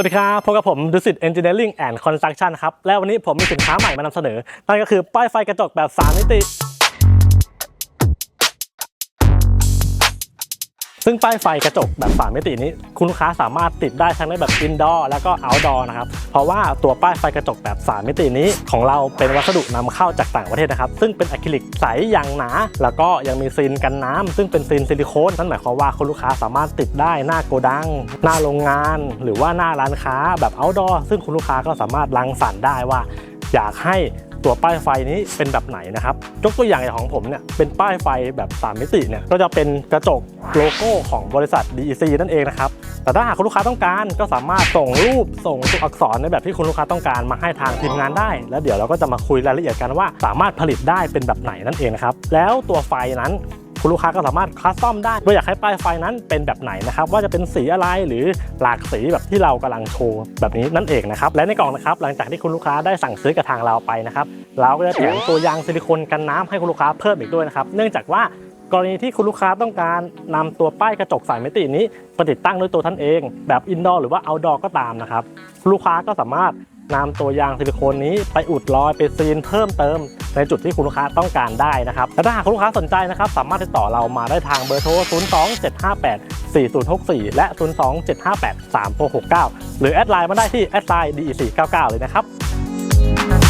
วัสดีครับพบกับผมดุสิตเอนจิเนียริ่งแอนด์คอนสตรักชั่นครับ และวันนี้ผมมีสินค้าใหม่มานำเสนอ นั่นก็คือป้ายไฟกระจกแบบ 3 มิติ ซึ่งป้ายไฟกระจกแบบ3มิตินี้ คุณลูกค้าสามารถติดได้ทั้งในแบบอินดอร์แล้วก็เอาท์ดอร์นะครับ เพราะว่าตัวป้ายไฟกระจกแบบ 3 มิตินี้ของเราเป็นวัสดุนำเข้าจากต่างประเทศนะครับ ซึ่งเป็นอะคริลิกใสอย่างหนา แล้วก็ยังมีซีนกันน้ำซึ่งเป็นซีนซิลิโคนนั่นหมายความว่าคุณลูกค้าสามารถติดได้หน้าโกดัง หน้าโรงงาน หรือว่าหน้าร้านค้าแบบเอาท์ดอร์ซึ่งคุณลูกค้าก็สามารถรังสรรค์ได้ว่า อยากให้ ตัวป้ายไฟนี้เป็นแบบไหนนะครับยกตัวอย่างอย่างของผมเนี่ยเป็นป้ายไฟแบบ 3 มิติเนี่ยก็จะเป็นกระจกโลโก้ของบริษัท DEC นั่นเองนะครับแต่ถ้าหากคุณลูกค้าต้องการก็สามารถส่งรูปส่งตัวอักษรในแบบที่คุณลูกค้าต้องการมาให้ทางทีมงานได้ แล้วเดี๋ยวเราก็จะมาคุยรายละเอียดกันว่า สามารถผลิตได้เป็นแบบไหนนั่นเองนะครับแล้วตัวไฟนั้น คุณลูกค้าก็สามารถคัสตอมได้ว่าอยากให้ป้ายไฟนั้นเป็นแบบไหนนะครับว่าจะเป็นสีอะไรหรือหลากสีแบบที่เรากำลังโชว์แบบนี้นั่นเองนะครับและในกล่องนะครับหลังจากที่คุณลูกค้าได้สั่งซื้อกับทางเราไปนะครับเราก็จะแถมตัวยางซิลิโคนกันน้ำให้คุณลูกค้าเพิ่มอีกด้วยนะครับเนื่องจากว่ากรณีที่คุณลูกค้าต้องการนำตัวป้ายกระจกสายมิตินี้มาติดตั้งด้วยตัวท่านเอง แบบอินดอร์หรือว่าเอาดอร์ก็ตามนะครับคุณลูกค้าก็สามารถนำตัวยางซิลิโคนนี้ไปอุดรอยไปซีนเพิ่มเติม ในจุดที่คุณลูกค้าต้องการได้นะครับและถ้าหากคุณลูกค้าสนใจนะครับสามารถติดต่อเรามาได้ทางเบอร์โทร 02758 4064 และ 02758 3669 หรือแอดไลน์มาได้ที่แอดไลน์ DE499 เลยนะครับ